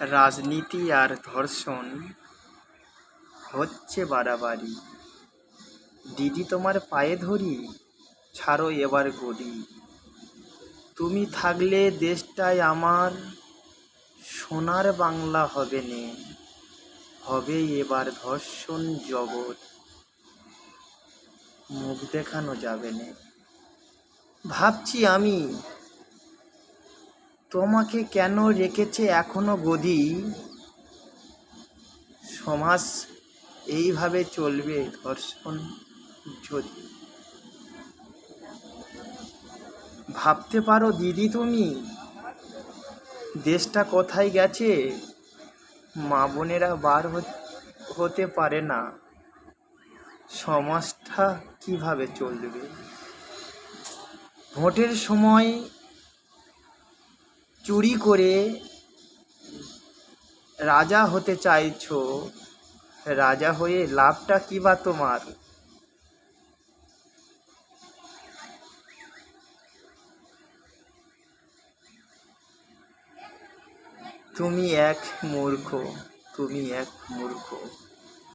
রাজনীতি আর ধর্ষণ হচ্ছে বাড়াবাড়ি। দিদি তোমার পায়ে ধরি, ছাড়ো এবার গড়ি তুমি থাকলে দেশটায় আমার, সোনার বাংলা হবে নে, হবে এবার ধর্ষণ জগৎ। মুখ দেখানো যাবে না। ভাবছি আমি তোমাকে কেন রেখেছে এখনও গদি? সমাজ এইভাবে চলবে, ধর্ষণ যদি। ভাবতে পারো দিদি তুমি? দেশটা কোথায় গেছে? মা বোনেরা বার হতে পারে না। সমাজটা কীভাবে চলবে? ভোটের সময় চুরি করে রাজা হতে চাইছো, রাজা হয়ে লাভটা কি বা তোমার? তুমি এক মূর্খ, তুমি এক মূর্খ।